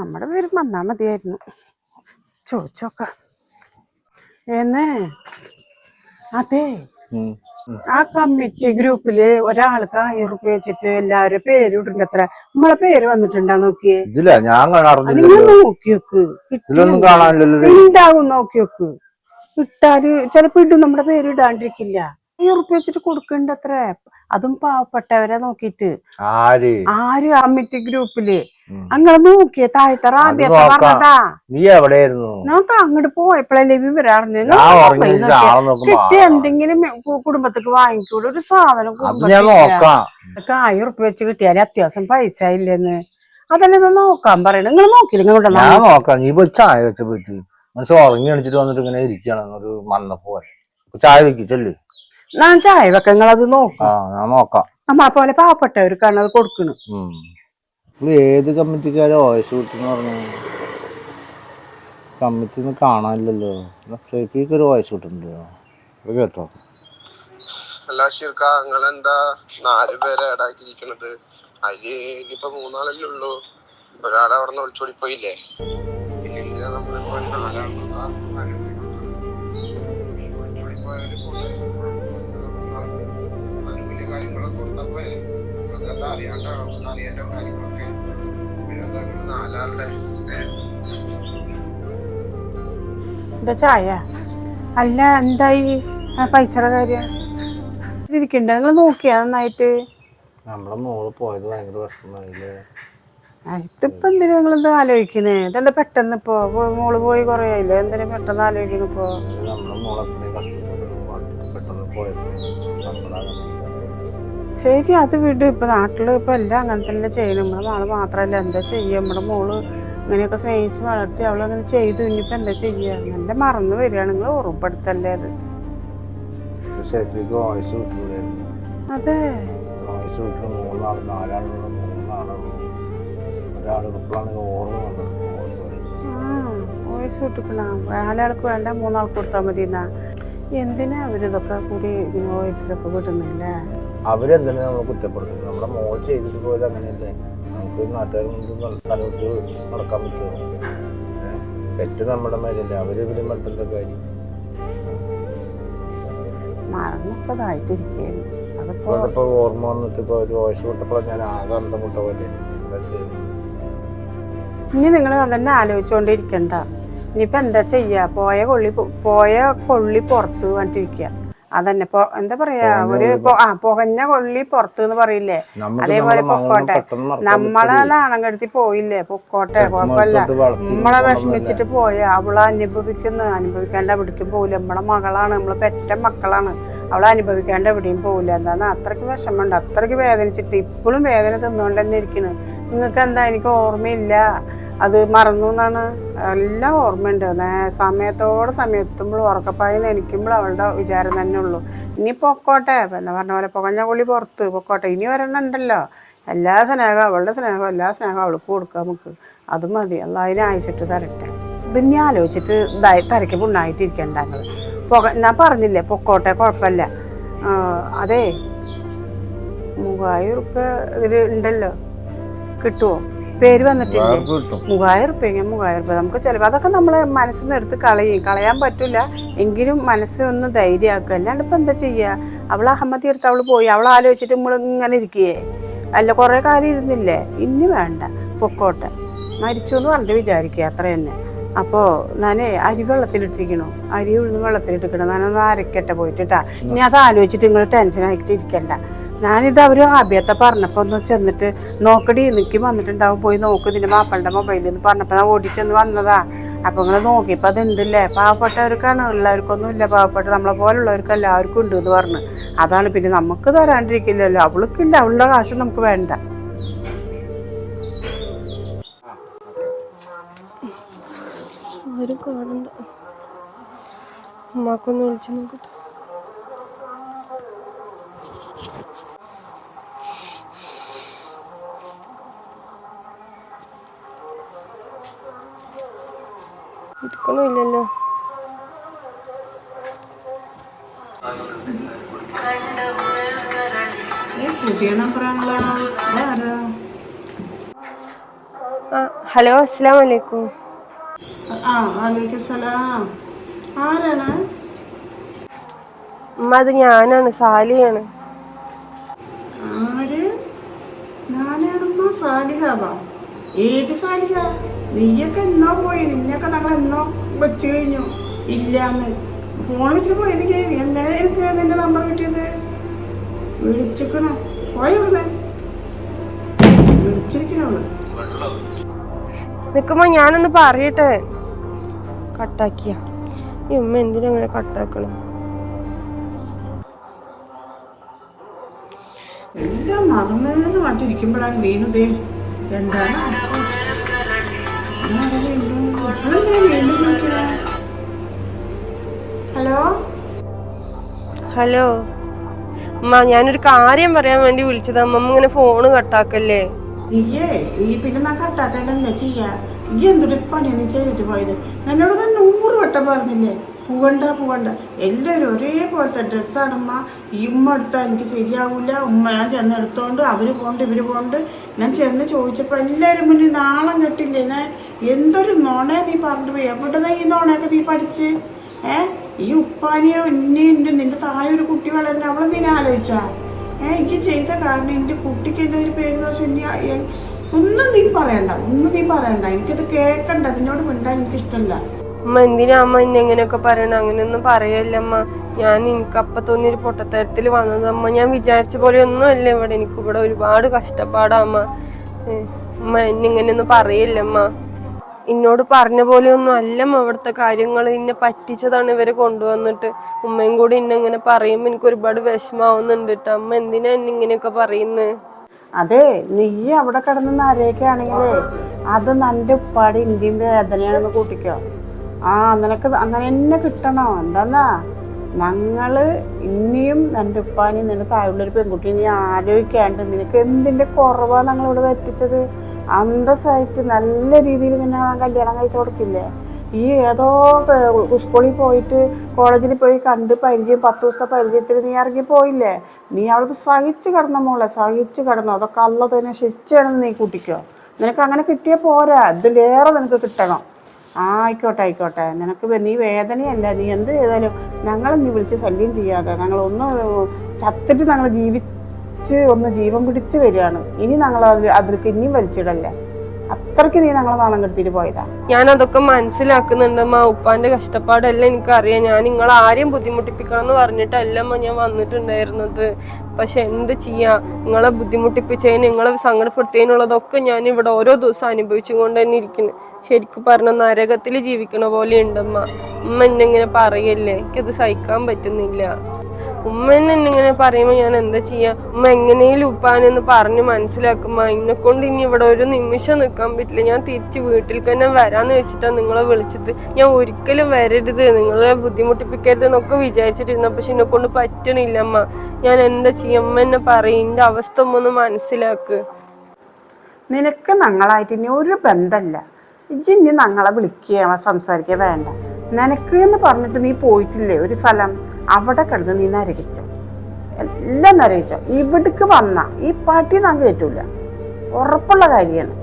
നമ്മുടെ പേര് വന്നാൽ മതിയായിരുന്നു. ചോദിച്ചോക്ക. എന്നേ അതെ. ആ കമ്മിറ്റി ഗ്രൂപ്പിൽ ഒരാൾക്ക് ആയിരം റുപ്യ വെച്ചിട്ട് എല്ലാവരും പേര് ഇട്ടിട്ടുണ്ട് അത്ര നമ്മളെ പേര് വന്നിട്ടുണ്ടാ നോക്കിയേ? ഇതില്ല ഞാൻ നോക്കി നോക്ക് ഇതിലൊന്നും കാണാനില്ലല്ലോ. ഉണ്ടാവും നോക്കി നോക്ക് ഇട്ടാൽ ചെലപ്പോ ഇടും നമ്മുടെ പേര് ഇടാണ്ടിരിക്കില്ല. ആയിരം റുപ്യ വെച്ചിട്ട് കൊടുക്കണ്ട അത്ര അതും പാവപ്പെട്ടവരെ നോക്കിയിട്ട്. ആര്? കമ്മിറ്റി ഗ്രൂപ്പിൽ. അങ്ങനെ നോക്കിയ താഴ്ത്തറ ആദ്യത്തെ നോക്കാം. പറഞ്ഞതാ. നീ എവിടെയായിരുന്നു? നമുക്ക് അങ്ങോട്ട് പോയപ്പോഴല്ലേ വിവരം അറിഞ്ഞു ഞാൻ കിട്ടിയ എന്തെങ്കിലും കുടുംബത്തേക്ക് വാങ്ങിക്കൂടെ ഒരു സാധനം കുടുംബത്തിൽ ഞാൻ ആയിരം വെച്ച് കിട്ടിയാലേ അത്യാവശ്യം പൈസ ഇല്ലെന്ന്. അതല്ലേ ഒന്ന് നോക്കാൻ പറയണം. നിങ്ങൾ നോക്കില്ല ഞാൻ നോക്കാം. നീ പോയി ചായ വെച്ച പോയിട്ട്. മനുഷ്യ ഉറങ്ങി വന്നിട്ട് ഇങ്ങനെ ഇരിക്കണം ഒരു മണ്ണപ്പോ ചായ വെക്കിച്ചല്ലേ ചെല്ല്. ഞാൻ ചായ വെക്ക നിങ്ങളത് നോക്കും. ആ ഞാൻ നോക്കാം. നമ്മ പോലെ പാവപ്പെട്ടവർക്കാണ് അത് കൊടുക്കണു ഏത് കമ്മിറ്റിക്കാരോ വോയിസ് കിട്ടുന്ന പറഞ്ഞു? കമ്മിറ്റി ഒന്നും കാണാനില്ലല്ലോ ഷെഫിക്ക് ഒരു വോയിസ് കിട്ടുന്നുണ്ടല്ലോ അത് കേട്ടോ. അല്ല ഷിർക്ക നിങ്ങളെന്താ നാല് പേരെ ഇടാക്കിയിരിക്കണത് അതിൽ ഇനിയിപ്പോ മൂന്നാളല്ലേ ഉള്ളൂ. ഒരാളെ അവിടെ നിന്ന് ഒളിച്ചോടി പോയില്ലേ എന്തിനാ നമ്മളിപ്പോ നാലാളുള്ള അതെന്താ അറിയാണ്ടാണോ അറിയാണ്ടോ കാര്യങ്ങളൊക്കെ പിന്നെന്താ നാലാളുടെ എന്താ ചായ? അല്ല എന്തായി? പൈസയുടെ കാര്യം. ഇരിക്കണ്ട നിങ്ങൾ നോക്കിയാ നന്നായിട്ട്? നമ്മളെ മോൾ പോയത് ഭയങ്കര വിഷമമായില്ലേ? ഇതിപ്പോ എന്തിനാ നിങ്ങളിത് ആലോചിക്കണേ ഇതെന്താ പെട്ടെന്ന് ഇപ്പോ? മോൾ പോയി കൊറേ ആയില്ലേ? എന്തിനാ പെട്ടെന്ന് ആലോചിക്കണ ഇപ്പോ? അത് നമ്മളെ മോളെ കഷ്ടപ്പെട്ടു പെട്ടെന്ന് പോയത്. നമ്മളാണ് ശരി അത് വിടും. ഇപ്പൊ നാട്ടിൽ ഇപ്പൊ എല്ലാം അങ്ങനെ തന്നെ ചെയ്യണം. നമ്മുടെ നാൾ മാത്രല്ല എന്താ ചെയ്യുക നമ്മുടെ മോൾ ഇങ്ങനെയൊക്കെ സ്നേഹിച്ച് വളർത്തി അവൾ അങ്ങനെ ചെയ്തു. ഇനിയിപ്പോ എന്താ ചെയ്യുക നല്ല മറന്നു വരികയാണ്. നിങ്ങൾ ഉറപ്പെടുത്തല്ലേ അത്? അതെ. വോയിസ് കിട്ടിക്കണ. നാലാൾക്ക് വേണ്ട മൂന്നാൾക്ക് കൊടുത്താൽ മതി എന്നാ എന്തിനാ അവരിതൊക്കെ കൂടി വോയിസിലൊക്കെ വിടുന്നില്ലേ അവരെന്തിനാ നമ്മൾ കുറ്റപ്പെടുത്തുന്നത്? നമ്മുടെ മോൾ ചെയ്തിട്ട് പോയത് അങ്ങനെയല്ലേ. നമുക്ക് നാട്ടുകാർ മുമ്പ് തലവിട്ട് നടക്കാൻ പറ്റുമോ? തെറ്റ് നമ്മുടെ മേലല്ലേ. അവർ ഇവരും മറ്റത്തെ കാര്യം. അതിപ്പോ ഓർമ്മ വന്നിട്ട് ഇപ്പൊ ഒരു വോയിസ് വിട്ടപ്പോൾ ഞാൻ ആകെ അന്തം പോലെ. ഇനി നിങ്ങൾ അതന്നെ ആലോചിച്ചുകൊണ്ടിരിക്കണ്ട ഇനിയിപ്പോ എന്താ ചെയ്യാ? പോയ കൊള്ളി പോയ കൊള്ളി പുറത്ത് വന്നിട്ടിരിക്കുക അതന്നെ. എന്താ പറയാ? ഒരു ആ പുകഞ്ഞ കൊള്ളി പുറത്ത് എന്ന് പറയില്ലേ? അതേപോലെ പൊക്കോട്ടെ. നമ്മളെ പറ്റില്ലേ? നാണം കെടുത്തി പോയില്ലേ? പൊക്കോട്ടെ. കുഴപ്പമില്ല. നമ്മളെ. വിഷമിച്ചിട്ട് പോയ അവളെ അനുഭവിക്കുന്നു അനുഭവിക്കാണ്ട് എവിടേക്കും പോവില്ല. നമ്മളെ മകളാണ്. നമ്മളെ പെറ്റ മക്കളാണ്. അവളെ അനുഭവിക്കാണ്ട് എവിടെയും പോവില്ല. എന്താണ് അത്രയ്ക്ക് വിഷമമുണ്ട്. അത്രയ്ക്ക് വേദനിച്ചിട്ട് ഇപ്പോഴും വേദന തിന്നുകൊണ്ട് തന്നെ ഇരിക്കുന്നു നിങ്ങൾക്ക് എന്താ എനിക്ക് ഓർമ്മയില്ല? അത് മറന്നു എന്നാണ് എല്ലാം ഓർമ്മയുണ്ട്. സമയത്തോടെ സമയത്തുമ്പോൾ ഉറക്കപ്പായി എനിക്കുമ്പോൾ അവളുടെ വിചാരം തന്നെ ഉള്ളൂ. ഇനി പൊക്കോട്ടെ. പിന്നെ പറഞ്ഞ പോലെ പുകഞ്ഞ കൊള്ളി പുറത്ത് പൊക്കോട്ടെ. ഇനി ഒരെണ്ണം എല്ലാ സ്നേഹവും അവളുടെ സ്നേഹവും എല്ലാ സ്നേഹവും അവൾക്ക് കൊടുക്കാം നമുക്ക്. അത് മതി. അല്ല അതിനെ അയച്ചിട്ട് തരട്ടെ. ഇതിനെ ആലോചിച്ചിട്ട് ഇതായി തരയ്ക്ക് പുണ്ണായിട്ടിരിക്കണ്ട ഞങ്ങൾ പുക ഞാൻ പറഞ്ഞില്ലേ പൊക്കോട്ടെ കുഴപ്പമില്ല. അതെ അതേ. മൂവായിരം ഉറുപ്പ്യ ഇതിൽ ഉണ്ടല്ലോ. കിട്ടുമോ പേര് വന്നിട്ടുണ്ട് മുഖായർപ്പ് കിട്ടും. മൂവായിരം മൂവായിരം റുപ്യ നമുക്ക് ചിലവ് അതൊക്കെ നമ്മളെ മനസ്സിൽ നിന്ന് എടുത്ത് കളയും. കളയാൻ പറ്റില്ല എങ്കിലും മനസ്സൊന്ന് ധൈര്യമാക്കുക. അല്ലാണ്ട് ഇപ്പം എന്താ ചെയ്യുക അവൾ അഹമ്മദി എടുത്ത് അവൾ പോയി. അവൾ ആലോചിച്ചിട്ട് നമ്മൾ ഇങ്ങനെ ഇരിക്കുകയെ അല്ല കുറേ കാര്യം ഇരുന്നില്ലേ? ഇനി വേണ്ട. പൊക്കോട്ടെ. മരിച്ചു എന്ന് പറഞ്ഞിട്ട് വിചാരിക്കുക. അത്ര തന്നെ. അപ്പോൾ ഞാൻ അരി വെള്ളത്തിലിട്ടിരിക്കണു. അരി ഉഴുന്ന് വെള്ളത്തിലിട്ടിരിക്കണം. ഞാനൊന്ന് അരക്കട്ടെ പോയിട്ടാ ഇനി അത് ആലോചിച്ചിട്ട് നിങ്ങൾ ടെൻഷൻ ആയിട്ട് ഇരിക്കണ്ട. ഞാനിത് അവർ ആഭ്യത്തെ പറഞ്ഞപ്പോൾ ഒന്ന് ചെന്നിട്ട് നോക്കടി എനിക്ക് വന്നിട്ടുണ്ടാവും. പോയി നോക്ക് ഇതിന്റെ മാപ്പളുടെ മൊബൈലിൽ നിന്ന് പറഞ്ഞപ്പോൾ ഞാൻ ഓടിച്ചെന്ന് വന്നതാ. അപ്പോൾ നിങ്ങൾ നോക്കിയപ്പോൾ അതുണ്ടല്ലേ? പാവപ്പെട്ടവർക്കാണ് ഉള്ളവർക്കൊന്നും ഇല്ല പാവപ്പെട്ട നമ്മളെ പോലുള്ളവർക്ക് എല്ലാവർക്കും ഉണ്ട് എന്ന് പറഞ്ഞു. അതാണ് പിന്നെ നമുക്ക് തരാണ്ടിരിക്കില്ലല്ലോ. അവൾക്കില്ല അവളുടെ കാശ് നമുക്ക് വേണ്ട. ഒരു അമ്മാക്കൊന്ന് വിളിച്ചു നോക്കട്ടെ. ഇരിക്കണില്ലല്ലോ പുതിയ നമ്പറാണല്ലോ ആ ഹലോ അസ്സലാം വലൈക്കും ആ വലൈക്കും സലാം. ആരാണ്? അത് ഞാനാണ് സാലിയാണ്. ആര്? ഞാനാണമ്മ സാലിഹാവ ഏത് സാലിഹ? നീയൊക്കെ എന്നോ പോയി? നിന്നൊക്കെ ഞങ്ങൾ എന്നോ വെച്ച് കഴിഞ്ഞു. ഇല്ലാന്ന്. ഫോൺ വെച്ചിട്ട് പോയി. എനിക്ക് എങ്ങനെ എനിക്ക് നിന്റെ നമ്പർ കിട്ടിയത്? വിളിച്ചിക്കണോ പോയി ഇവിടുന്ന്? വിളിച്ചിരിക്കണോൾ നിക്കുമ്പോ ഞാനൊന്ന് പറയട്ടെ. കട്ടാക്കിയ. ഈ ഉമ്മ എന്തിനാ അങ്ങനെ കട്ടാക്കണം? എല്ലാം മറന്നു മാറ്റിരിക്കുമ്പോഴാണ് വീണതേ എന്താണ് ഹലോ? ഹലോ. അമ്മ ഞാനൊരു കാര്യം പറയാൻ വേണ്ടി വിളിച്ചതാ. അമ്മ ഇങ്ങനെ ഫോണ് കട്ടാക്കല്ലേ നീയേ ഈ പിന്നെ ഞാൻ കട്ടാക്കേണ്ടെന്ന് ചെയ്യാ? ഈ എന്തൊരു പണിയാ ചെയ്തിട്ട് പോയത്? എന്നോട് ഞാൻ നൂറ് വട്ടം പറഞ്ഞില്ലേ? പോകണ്ട പോകണ്ട. എല്ലാവരും ഒരേപോലത്തെ ഡ്രസ്സാണ് ഉമ്മ. ഈ ഉമ്മ എടുത്താൽ എനിക്ക് ശരിയാവില്ല ഉമ്മ ഞാൻ ചെന്ന് എടുത്തോണ്ട് അവർ പോണ്ട് ഇവർ പോണ്ട്. ഞാൻ ചെന്ന് ചോദിച്ചപ്പോൾ എല്ലാവരും മുന്നിൽ നാളം കെട്ടില്ലേ ഞാൻ എന്തൊരു നോണ നീ പറഞ്ഞു പോയി എവിടെ ഈ നോണയൊക്കെ നീ പഠിച്ച്? ഏ? ഈ ഉപ്പാനിയോ ഉണ്ട്. നിന്റെ താഴെ ഒരു കുട്ടി വളരുന്ന അവളെ നീ ആലോചിച്ചാ? ഏ എനിക്ക് ചെയ്ത കാരണം എന്റെ കുട്ടിക്ക് എന്റെ ഒരു പേര് ദോഷം ഒന്നും നീ പറയണ്ട. ഒന്നും നീ പറയണ്ട. എനിക്കത് കേൾക്കണ്ട അതിനോട് മിണ്ടാൻ എനിക്കിഷ്ടമല്ല അമ്മ എന്തിനാ അമ്മ എന്നെ എങ്ങനെയൊക്കെ പറയണം അങ്ങനെയൊന്നും പറയല്ലമ്മ. ഞാൻ എനിക്ക് അപ്പ തോന്നിയൊരു പൊട്ടത്തരത്തിൽ വന്നതമ്മ. ഞാൻ വിചാരിച്ച പോലെ ഒന്നുമല്ല ഇവിടെ. എനിക്കിവിടെ ഒരുപാട് കഷ്ടപ്പാടാ അമ്മ. അമ്മ എന്നെ ഇങ്ങനെയൊന്നും പറയല്ല അമ്മ എന്നോട് പറഞ്ഞ പോലെ ഒന്നും അല്ല അവിടുത്തെ കാര്യങ്ങൾ എന്നെ പറ്റിച്ചതാണ് ഇവരെ കൊണ്ടുവന്നിട്ട്. ഉമ്മയും കൂടി എന്നെ ഇങ്ങനെ പറയുമ്പോ എനിക്ക് ഒരുപാട് വിഷമാവുന്നുണ്ട് അമ്മ എന്തിനാ എന്നെ ഇങ്ങനെയൊക്കെ പറയുന്നത് അതെ നീ അവിടെ കിടന്ന് നരയൊക്കെയാണെങ്കിലേ അത് നല്ല ഉപ്പാടി ഇന്ത്യൻ വേദനയാണെന്ന് കൂട്ടിക്കോ. ആ നിനക്ക് അങ്ങനെ തന്നെ കിട്ടണോ? എന്താന്നാ? ഞങ്ങൾ ഇനിയും നിന്റെ ഉപ്പാനെയും നിന്റെ താഴെയുള്ളൊരു പെൺകുട്ടി നീ ആലോചിക്കാണ്ട് നിനക്ക് എന്തിന്റെ കുറവാ ഞങ്ങളിവിടെ എത്തിച്ചത് അന്തസ്സായിട്ട് നല്ല രീതിയിൽ തന്നെ കല്യാണം കഴിച്ചു കൊടുക്കില്ലേ? ഈ ഏതോ സ്കൂളിൽ പോയിട്ട് കോളേജിൽ പോയി കണ്ട് പരിചയം പത്ത് ദിവസത്തെ പരിചയത്തിൽ നീ ഇറങ്ങി പോയില്ലേ? നീ അവിടുത്തെ സഹിച്ച് കിടന്ന മോളെ സഹിച്ച് കിടന്നു. അതൊക്കെ അല്ല തന്നെ ശിക്ഷയാണെന്ന് നീ കൂട്ടിക്കോ. നിനക്ക് അങ്ങനെ കിട്ടിയാൽ പോരാ. ഇതിലേറെ നിനക്ക് കിട്ടണം. ആയിക്കോട്ടെ ആയിക്കോട്ടെ. നിനക്ക് നീ വേദനയല്ല. നീ എന്ത് ചെയ്താലും ഞങ്ങളെ നീ വിളിച്ച് ശല്യം ചെയ്യാതെ ഞങ്ങളൊന്ന് ചത്തിട്ട് ഞങ്ങൾ ജീവിച്ച് ഒന്ന് ജീവൻ പിടിച്ച് വരികയാണ്. ഇനി ഞങ്ങൾ അതിലേക്ക് ഇനിയും വലിച്ചിടല്ലേ? അത്രയ്ക്ക് നീ ഞങ്ങളെ നാണം കെടുത്തിട്ട് പോയതാ. ഞാൻ അതൊക്കെ മനസ്സിലാക്കുന്നുണ്ട് മാ ഉപ്പാന്റെ കഷ്ടപ്പാടെല്ലാം എനിക്കറിയാം. ഞാൻ നിങ്ങൾ ആരെയും ബുദ്ധിമുട്ടിപ്പിക്കണം എന്ന് പറഞ്ഞിട്ടല്ല ഞാൻ വന്നിട്ടുണ്ടായിരുന്നത്. പക്ഷെ എന്ത് ചെയ്യാ? നിങ്ങളെ ബുദ്ധിമുട്ടിപ്പിച്ചതിന് നിങ്ങളെ സങ്കടപ്പെടുത്തിയതിനുള്ളതൊക്കെ ഞാൻ ഇവിടെ ഓരോ ദിവസം അനുഭവിച്ചുകൊണ്ട് തന്നെ ഇരിക്കുന്നു. ശരിക്കും പറഞ്ഞ നരകത്തിൽ ജീവിക്കണ പോലെ ഉണ്ടമ്മ. ഉമ്മ എന്നെ ഇങ്ങനെ പറയല്ലേ? എനിക്കത് സഹിക്കാൻ പറ്റുന്നില്ല. ഉമ്മ എന്നെ ഇങ്ങനെ പറയുമ്പോ ഞാൻ എന്താ ചെയ്യാ? ഉമ്മ എങ്ങനെയും ഉപ്പാനെന്ന് പറഞ്ഞ് മനസ്സിലാക്കുമ്പോ എന്നെ കൊണ്ട് ഇനി ഇവിടെ ഒരു നിമിഷം നിൽക്കാൻ പറ്റില്ല. ഞാൻ തിരിച്ച് വീട്ടിൽ തന്നെ വരാന്ന് വെച്ചിട്ടാ നിങ്ങളെ വിളിച്ചത്. ഞാൻ ഒരിക്കലും വരരുത്. നിങ്ങളെ ബുദ്ധിമുട്ടിപ്പിക്കരുത് എന്നൊക്കെ വിചാരിച്ചിരുന്ന പക്ഷെ എന്നെ കൊണ്ട് പറ്റണില്ല അമ്മ ഞാൻ എന്താ ചെയ്യാ? അമ്മ എന്നെ പറയും. എന്റെ അവസ്ഥ ഒന്ന് മനസ്സിലാക്ക്. നിനക്ക് ഞങ്ങളായിട്ട് ഇനി ഒരു ബന്ധമല്ല ഇജ്ജ് ഇനി ഞങ്ങളെ വിളിക്കുക സംസാരിക്കുക വേണ്ട. നിനക്ക് എന്ന് പറഞ്ഞിട്ട് നീ പോയിട്ടില്ലേ? ഒരു സ്ഥലം? അവിടെ കിടന്ന് നീ നരകിച്ച? എല്ലാം നരകിച്ച? ഇവിടേക്ക് വന്ന ഈ പാട്ടി നാം കേട്ടൂല ഉറപ്പുള്ള കാര്യമാണ്.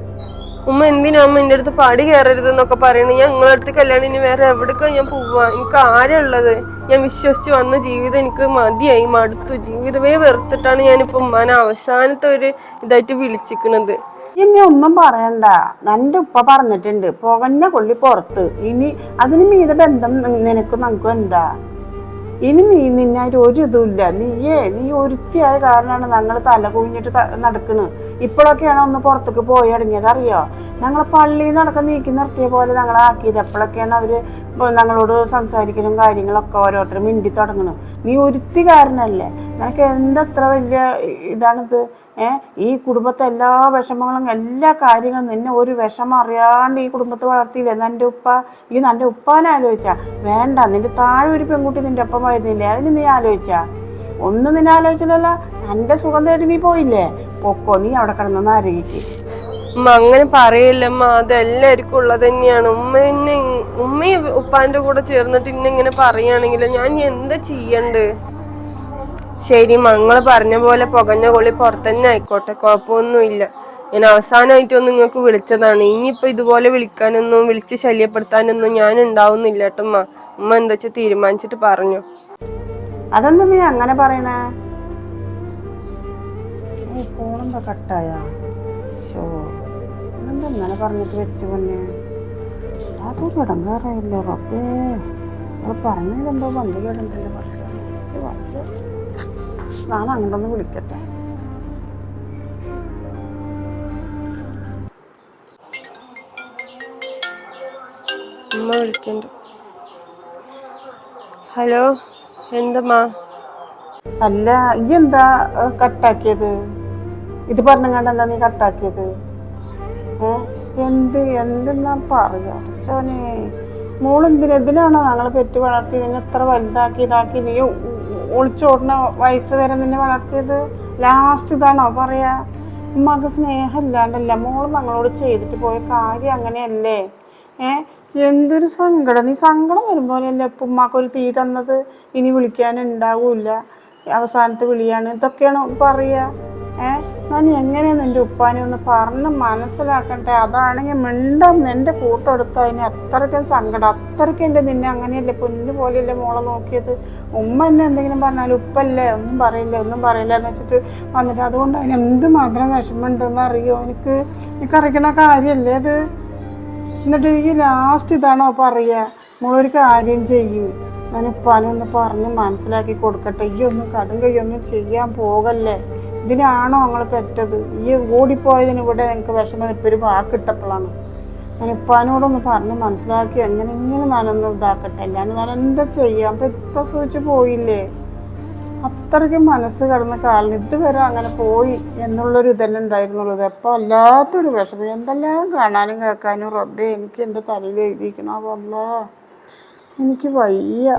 ഉമ്മ എന്തിനാ അമ്മ എന്റെ അടുത്ത് പാടി കയറരുത് എന്നൊക്കെ പറയണു? ഞാൻ നിങ്ങളുടെ അടുത്ത് കല്യാണം ഇനി വേറെ എവിടേക്കാ ഞാൻ പോവാ? എനിക്ക് ആരാ ഉള്ളത്? ഞാൻ വിശ്വസിച്ച് വന്ന ജീവിതം എനിക്ക് മതിയായി മടുത്തു. ജീവിതമേ വെറുത്തിട്ടാണ് ഞാനിപ്പോ ഉമ്മാനെ അവസാനത്തെ ഒരു ഇതായിട്ട് വിളിച്ചിക്കണത്. ഇനി ഒന്നും പറയണ്ട. എന്റെ ഉപ്പ പറഞ്ഞിട്ടുണ്ട് പുകഞ്ഞ കൊള്ളി പുറത്ത്. ഇനി അതിന് മീത ബന്ധം നിനക്കും നമുക്കും എന്താ? ഇനി നീ നിന്നായിട്ട് ഒരു ഇതുമില്ല. നീയേ നീ ഒരുത്തിയായ കാരണമാണ് ഞങ്ങൾ തല കുഞ്ഞിട്ട് നടക്കണ്. ഇപ്പോഴൊക്കെയാണ് ഒന്ന് പുറത്തേക്ക് പോയി അടങ്ങിയത് അറിയോ? ഞങ്ങൾ പള്ളിയിൽ നടക്കം നീക്കി നിർത്തിയ പോലെ ഞങ്ങൾ ആക്കിയത്. എപ്പോഴൊക്കെയാണ് അവർ ഞങ്ങളോട് സംസാരിക്കലും കാര്യങ്ങളൊക്കെ ഓരോരുത്തരും മിണ്ടി തുടങ്ങണം. നീ ഒരുത്തി കാരണല്ലേ? നിനക്ക് എന്തത്ര വലിയ ഇതാണിത്? ഈ കുടുംബത്തെ എല്ലാ വിഷമങ്ങളും എല്ലാ കാര്യങ്ങളും നിന്നെ ഒരു വിഷമം അറിയാണ്ട് ഈ കുടുംബത്തെ വളർത്തിയില്ലേ? എന്റെ ഉപ്പ ഈ നിന്റെ ഉപ്പാനെ ആലോചിച്ചാ. വേണ്ട നിന്റെ താഴെ ഒരു പെൺകുട്ടി നിന്റെ ഒപ്പം വരുന്നില്ലേ? അതിന് നീ ആലോചിച്ചാ. ഒന്നും നിന്നെ ആലോചിച്ചില്ലല്ലോ. എന്റെ സുഖം തേടി നീ പോയില്ലേ? പൊക്കോ നീ അവിടെ കിടന്നൊന്ന് ആരോഗിക്ക് അങ്ങനെ പറയില്ലമ്മ അതെല്ലാവർക്കും ഉള്ളത് തന്നെയാണ്. ഉമ്മ എന്നെ ഇ- ഉമ്മ ഈ ഉപ്പാന്റെ കൂടെ ചേർന്നിട്ട് ഇന്നെ ഇങ്ങനെ പറയുകയാണെങ്കിൽ ഞാൻ എന്താ ചെയ്യണ്ട്? ശരി മങ്ങൾ പറഞ്ഞ പോലെ പുകഞ്ഞ കൊള്ളി പുറത്തന്നെ ആയിക്കോട്ടെ കുഴപ്പമൊന്നുമില്ല. ഞാൻ അവസാനമായിട്ടൊന്നും നിങ്ങൾക്ക് വിളിച്ചതാണ്. ഇനിയിപ്പോൾ ഇതുപോലെ വിളിക്കാനൊന്നും വിളിച്ച് ശല്യപ്പെടുത്താനൊന്നും ഞാൻ ഉണ്ടാവുന്നില്ല കേട്ടോ ഉമ്മ. ഉമ്മ എന്താ വെച്ചാൽ തീരുമാനിച്ചിട്ട് പറഞ്ഞു. അതെന്താ നീ അങ്ങനെ പറയണേ? ഫോണെന്താ കട്ടായ? ഷോ എന്താ ഇങ്ങനെ പറഞ്ഞിട്ട് വെച്ച് പൊന്നെ? അതൊരു ഇടങ്ങാറായില്ല റബ്ബേ. അവൾ കേടുണ്ടല്ലോ കുറച്ച്. ഞാൻ അങ്ങോട്ടൊന്ന് വിളിക്കട്ടെ. അമ്മ വിളിക്കണ്ട്. ഹലോ എന്തമ്മാ? അല്ല ഈ എന്താ കട്ടാക്കിയത്? ഇത് പറഞ്ഞങ്ങാണ്ട് എന്താ നീ കട്ടാക്കിയത്? ഏ എന്ത് എന്തെന്നാ പറയാനെ മോളെന്തിനാണോ ഞങ്ങൾ പെറ്റ് വളർത്തി ഇതിനെ എത്ര വലുതാക്കി ഇതാക്കി നീ ഒളിച്ചോടുന്ന വയസ്സ് വരെ നിന്നെ വളർത്തിയത് ലാസ്റ്റ് ഇതാണോ പറയാ? ഉമ്മക്ക് സ്നേഹം ഇല്ലാണ്ടല്ല മോൾ ഞങ്ങളോട് ചെയ്തിട്ട് പോയ കാര്യം അങ്ങനെയല്ലേ? ഏ? എന്തൊരു സങ്കടം. നീ സങ്കടം വരുമ്പോഴല്ലേ ഇപ്പം ഉമ്മാക്കൊരു തീ തന്നത്? ഇനി വിളിക്കാനുണ്ടാവൂല അവസാനത്തെ വിളിയാണ്. ഇതൊക്കെയാണ് പറയുക ഏ? ഞാൻ എങ്ങനെയാണ് എന്റെ ഉപ്പാനെ ഒന്ന് പറഞ്ഞ് മനസ്സിലാക്കട്ടെ അതാണെങ്കിൽ മിണ്ടം എന്റെ കൂട്ടെടുത്ത് അതിന് അത്രയ്ക്കും സങ്കടം. അത്രയ്ക്കും എന്റെ നിന്നെ അങ്ങനെയല്ലേ കുഞ്ഞു പോലെയല്ലേ മോളെ നോക്കിയത്? ഉമ്മ എന്നെ എന്തെങ്കിലും പറഞ്ഞാൽ ഉപ്പല്ലേ? ഒന്നും പറയില്ല ഒന്നും പറയില്ല എന്ന് വെച്ചിട്ട് വന്നിട്ട് അതുകൊണ്ട് അതിന് എന്ത് മാത്രം വിഷമമുണ്ടെന്ന് അറിയോ? എനിക്ക് എനിക്കറിയണ കാര്യമല്ലേ അത് എന്നിട്ട് ഈ ലാസ്റ്റ് ഇതാണോ പറയുക? മോളൊരു കാര്യം ചെയ്യൂ. ഞാൻ ഉപ്പാനൊന്ന് പറഞ്ഞ് മനസ്സിലാക്കി കൊടുക്കട്ടെ. ഈ ഒന്നും കടും കൈയൊന്നും ചെയ്യാൻ പോകല്ലേ? ഇതിനാണോ ഞങ്ങൾ പെറ്റത്? ഈ ഓടിപ്പോയതിന് ഇവിടെ എനിക്ക് വിഷമം ഇപ്പം ഒരു വാക്കിട്ടപ്പോഴാണ് ഞാൻ ഇപ്പാനോടൊന്ന് പറഞ്ഞ് മനസ്സിലാക്കി എങ്ങനെയെങ്കിലും ഞാനൊന്ന് ഇതാക്കട്ടെ. ഞാൻ ഞാൻ എന്താ ചെയ്യാം? അപ്പം പ്രസവിച്ച് പോയില്ലേ? അത്രയ്ക്ക് മനസ്സ് കടന്ന കാലിന് ഇതുവരെ അങ്ങനെ പോയി എന്നുള്ളൊരു ഇതന്നെ ഉണ്ടായിരുന്നുള്ളൂ. ഇതപ്പോൾ വല്ലാത്തൊരു വിഷമം. എന്തെല്ലാം കാണാനും കേൾക്കാനും റബ്ബെ എനിക്ക് എന്റെ തലയിൽ എഴുതിയിരിക്കണം അതല്ല എനിക്ക് വയ്യ.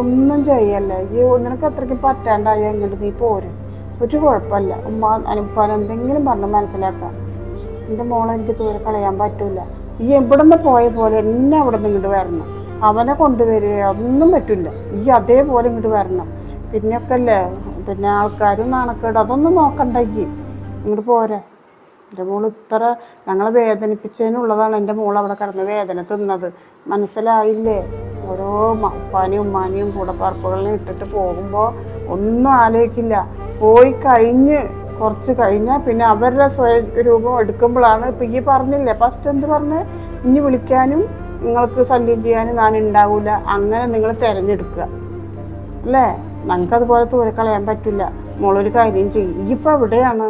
ഒന്നും ചെയ്യല്ലേ? ഈ നിനക്ക് അത്രയ്ക്ക് പറ്റാണ്ടായി അങ്ങോട്ട് നീ പോരും? ഒരു കുഴപ്പമില്ല. ഉമ്മ അനുപ്പാൻ എന്തെങ്കിലും പറഞ്ഞ് മനസ്സിലാക്കാം. എന്റെ മോളെ എനിക്ക് ദൂരെ കളയാൻ പറ്റില്ല ഈ എവിടെ നിന്ന് പോയ പോലെ എന്നെ അവിടെ നിന്ന് ഇങ്ങോട്ട് വരണം. അവനെ കൊണ്ടുവരിക ഒന്നും പറ്റില്ല ഈ അതേപോലെ ഇങ്ങോട്ട് വരണം. പിന്നെയൊക്കെ അല്ലേ പിന്നെ ആൾക്കാരും നാണക്കേട്. അതൊന്നും നോക്കണ്ടെങ്കിൽ ഇങ്ങോട്ട് പോരെ. എന്റെ മോൾ ഇത്ര ഞങ്ങളെ വേദനിപ്പിച്ചതിനുള്ളതാണ് എന്റെ മോൾ അവിടെ കിടന്ന് വേദന തിന്നത്. മനസ്സിലായില്ലേ? ഓരോ അപ്പാനെയും ഉമ്മാനെയും കൂടപ്പറപ്പുകളെയും ഇട്ടിട്ട് പോകുമ്പോൾ ഒന്നും ആലോചിക്കില്ല. പോയി കഴിഞ്ഞ് കുറച്ച് കഴിഞ്ഞാൽ പിന്നെ അവരുടെ സ്വരൂപം എടുക്കുമ്പോഴാണ് ഇപ്പം ഈ പറഞ്ഞില്ലേ ഫസ്റ്റ് എന്ത് പറഞ്ഞ്? ഇനി വിളിക്കാനും നിങ്ങൾക്ക് ശല്യം ചെയ്യാനും ഞാൻ ഉണ്ടാവില്ല അങ്ങനെ നിങ്ങൾ തിരഞ്ഞെടുക്കുക. അല്ലേ? നമുക്ക് അതുപോലെ തൂരെ കളയാൻ പറ്റില്ല. മോളൊരു കാര്യം ചെയ്യും. ഇപ്പം എവിടെയാണ്?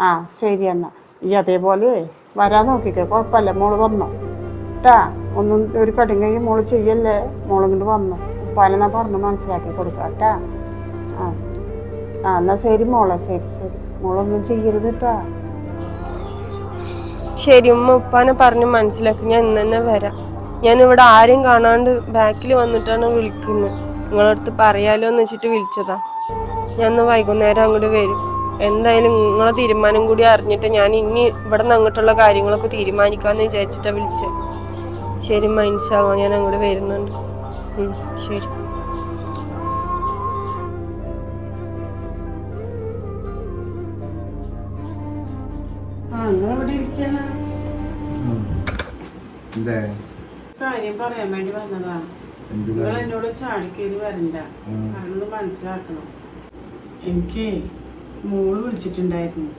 ആ ശരി എന്നാ. ഈ അതേപോലെ വരാൻ നോക്കിക്കോ. കുഴപ്പമില്ല. മോൾ വന്നോ. കേട്ടാ ഒന്നും ഒരു കടുങ്കയും മോൾ ചെയ്യല്ലേ? മോളും കൊണ്ട് വന്നോ. ഉപ്പാനെന്നാ പറഞ്ഞ് മനസ്സിലാക്കി കൊടുക്കാം കേട്ടാ. ആ. ആ എന്നാ ശരി മോളെ ശരി ശരി. മോളൊന്നും ചെയ്യരുത് കേട്ടാ. ശരി ഉമ്മ ഉപ്പാനെ പറഞ്ഞ് മനസ്സിലാക്കി. ഞാൻ ഇന്ന് തന്നെ വരാം. ഞാൻ ഇവിടെ ആരും കാണാണ്ട് ബാക്കിൽ വന്നിട്ടാണ് വിളിക്കുന്നത് നിങ്ങളടുത്ത് പറയാലോ എന്ന് വെച്ചിട്ട് വിളിച്ചതാ. ഞാൻ ഇന്ന് വൈകുന്നേരം അങ്ങോട്ട് വരും. എന്തായാലും നിങ്ങളെ തീരുമാനം കൂടി അറിഞ്ഞിട്ട് ഞാൻ ഇനി ഇവിടെ നിന്ന് അങ്ങോട്ടുള്ള കാര്യങ്ങളൊക്കെ തീരുമാനിക്കാമെന്ന് വിചാരിച്ചിട്ടാണ് വിളിച്ചത് ശരി മനസ്സിലാകാം ഞാൻ അങ്ങോട്ട് വരുന്നുണ്ട്. ശരി. കാര്യം പറയാൻ വേണ്ടി വന്നതാ. നിങ്ങൾ എന്നോട് ചാടിക്കേറി വരണ്ട. അതൊന്ന് മനസ്സിലാക്കണം. എനിക്ക് മോൾ വിളിച്ചിട്ടുണ്ടായിരുന്നു.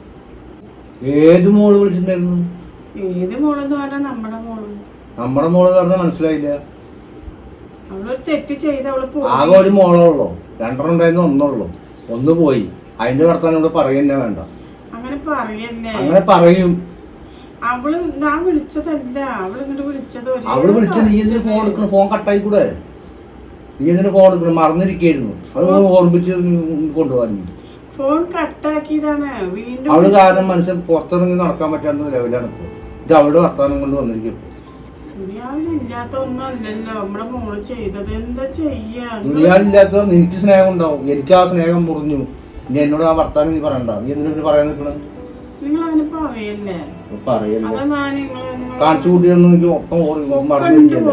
ഏത് മോൾ വിളിച്ചിട്ടുണ്ടായിരുന്നു? ഏത് മോളെന്ന് പറഞ്ഞാൽ നമ്മുടെ മോൾ. നമ്മുടെ മോൾ പറഞ്ഞാൽ മനസ്സിലായില്ല. അവളൊരു തെറ്റ് ചെയ്ത് അവൾ പോയി. ആകെ ഒരു മോളുള്ളൂ. രണ്ടെണ്ണം ഉണ്ടായിരുന്നു ഒന്നുള്ളൂ. ഒന്ന് പോയി. അതിന്റെ വർത്താനം ഇവിടെ പറയുന്നേ വേണ്ട. അങ്ങനെ പറയല്ലേ അങ്ങനെ പറയും. അവൾ ഞാൻ വിളിച്ചതല്ല. അവൾ ഇങ്ങോട്ട് വിളിച്ചത് ഒരേ അവൾ വിളിച്ച നീ എന്തിനു ഫോൺ എടുക്കണം? ഫോൺ കട്ടായി കൂടെ. നീ എന്തിനു ഫോൺ എടുക്കണം? മറന്നിരിക്കായിരുന്നു. അത് ഓർമ്മിച്ച് കൊണ്ടുപോകാൻ ഫോൺ കട്ടാക്കിയതാണ് വീണ്ടും അവൾ കാരണം മനുഷ്യൻ പുറത്തിറങ്ങി നടക്കാൻ പറ്റാത്ത ലെവലാണ് ഇപ്പോൾ ഇത് അവളുടെ വർത്താനം കൊണ്ട് വന്നിരിക്കും നിനക്ക് സ്നേഹം ഉണ്ടാവും എനിക്ക് ആ സ്നേഹം മുറിഞ്ഞു. ഇനി എന്നോട് ആ വർത്താനം നീ പറയണ്ട. നീ എന്തിനു പറയാൻ നിൽക്കണം? കാണിച്ചു കൂട്ടിയൊന്നും എനിക്ക് ഒപ്പം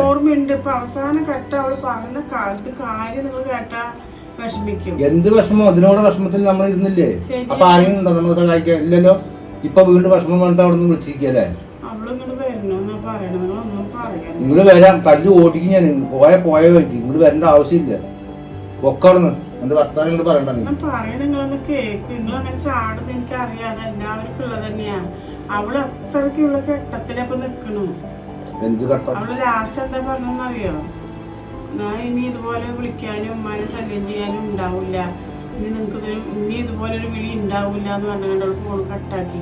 ഓർമ്മയുണ്ട്. ഇപ്പൊ അവസാനം കേട്ട അവൾ പറഞ്ഞ കാലത്ത് കാര്യം നിങ്ങൾ കേട്ടാ എന്ത് വിഷമം? അതിനോട് വിഷമത്തിൽ നമ്മൾ ഇരുന്നില്ലേ? അപ്പൊ ആരെയും ഉണ്ടോ നമ്മളെ സഹായിക്കാൻ? ഇല്ലല്ലോ? ഇപ്പൊ വീണ്ടും വിഷമം വേണ്ട അവിടെ നിന്ന് വിളിച്ചിരിക്കല്ലേ അവളിങ്ങനെ വരണോന്നാ വരണമെന്നാ പറയാൻ നിങ്ങൾ വരാം. കല്ല് ഓടിക്കും ഞാൻ. പോയ പോയ വഴിക്ക്. നിങ്ങൾ വരേണ്ട ആവശ്യമില്ല. ഒക്കെ അവിടെ നിന്ന് എന്റെ ഭർത്താവ് നിങ്ങൾ പറയണ്ട നീ. ഞാൻ പറയണ നിങ്ങളൊന്ന് കേക്ക്. നിങ്ങൾ അങ്ങനെ ചാടുന്നത് എനിക്ക് അറിയാതെ എല്ലാവർക്കും ഉള്ളത് തന്നെയാ. അവൾ അത്രയ്ക്കുള്ള കെട്ടത്തിലപ്പൊ നിക്കണു. എന്ത് കട്ടം അവൾ ലാസ്റ്റ് എന്താ പറഞ്ഞറിയോ ഞാൻ ഇനി ഇതുപോലെ വിളിക്കാനും ഉമ്മാനെ ശല്യം ചെയ്യാനും ഉണ്ടാവില്ല ഇനി നിങ്ങൾക്ക് ഇനി ഇതുപോലെ ഒരു വിളി ഉണ്ടാവില്ല എന്ന് പറഞ്ഞുകൊണ്ട് ഫോൺ കട്ടാക്കി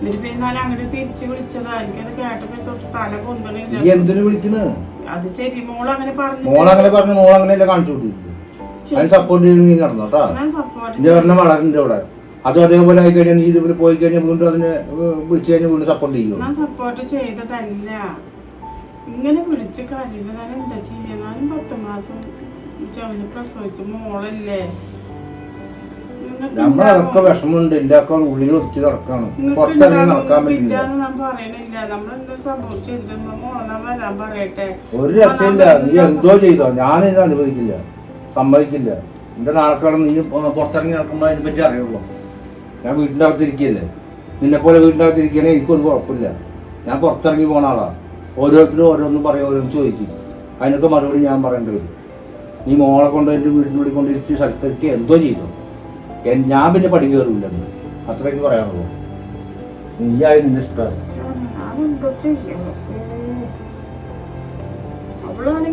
എന്നിട്ട് പിന്നെ ഞാൻ അങ്ങോട്ട് തിരിച്ച് വിളിച്ചതാ. എനിക്കത് കേട്ടപ്പോ തൊട്ട് തല പൊന്തണില്ല. എന്തിനു വിളിക്കുന്നത് അത് ശരി മോൾ അങ്ങനെ പറഞ്ഞു മോളങ്ങനെ പറഞ്ഞു മോളങ്ങനെയല്ലേ കാണിച്ചു കൊടുത്തിരിക്കും അതിന് സപ്പോർട്ട് ചെയ്ത് നീ നടന്നു കേട്ടോ എന്റെ പറഞ്ഞ വളരുന്നുണ്ട് അവിടെ അതും അതേപോലെ ആയി കഴിഞ്ഞാൽ നീ ഇതുപോലെ പോയി കഴിഞ്ഞാൽ വീണ്ടും അതിനെ വിളിച്ചു കഴിഞ്ഞാൽ വീണ്ടും സപ്പോർട്ട് ചെയ്യും ഞാൻ സപ്പോർട്ട് ചെയ്തതല്ല ഇങ്ങനെ വിളിച്ച് കാര്യമില്ല ഞാൻ എന്താ ചെയ്യാൻ ഞാനും പത്ത് മാസം പ്രസവിച്ചു. മോളല്ലേ? നമ്മളതൊക്കെ വിഷമമുണ്ട്. ഒക്കെ ഉള്ളിൽ ഒത്തിരി നടക്കാണ്. പുറത്തിറങ്ങി നടക്കാൻ പറ്റില്ല. ഒരു രക്ഷയില്ല. നീ എന്തോ ചെയ്തോ? ഞാനിത് അനുവദിക്കില്ല. സമ്മതിക്കില്ല. എന്റെ നാളെക്കാണ് നീ പുറത്തിറങ്ങി നടക്കുമ്പോൾ അതിനെ പറ്റി അറിയുള്ളൂ. ഞാൻ വീടിന്റെ അകത്തിരിക്കല്ലേ നിന്നെ പോലെ വീടിന്റെ അകത്തിരിക്കണേ എനിക്കൊരു കുഴപ്പമില്ല. ഞാൻ പുറത്തിറങ്ങി പോണ ആളാ. ഓരോരുത്തരും ഓരോന്നും പറയും ഓരോന്ന് ചോദിക്കും. അതിനൊക്കെ മറുപടി ഞാൻ പറയേണ്ടി വരും. നീ മോളെ കൊണ്ട് എന്റെ വീടിനുള്ളിൽ കൊണ്ട് ഇരുത്തി സ്ഥലത്തേക്ക് എന്തോ ചെയ്തു? ഞാൻ പിന്നെ പടി കയറില്ല അത്രയ്ക്ക് പറയാനുള്ളൂ. നീയായി നിന്റെ ഇഷ്ടം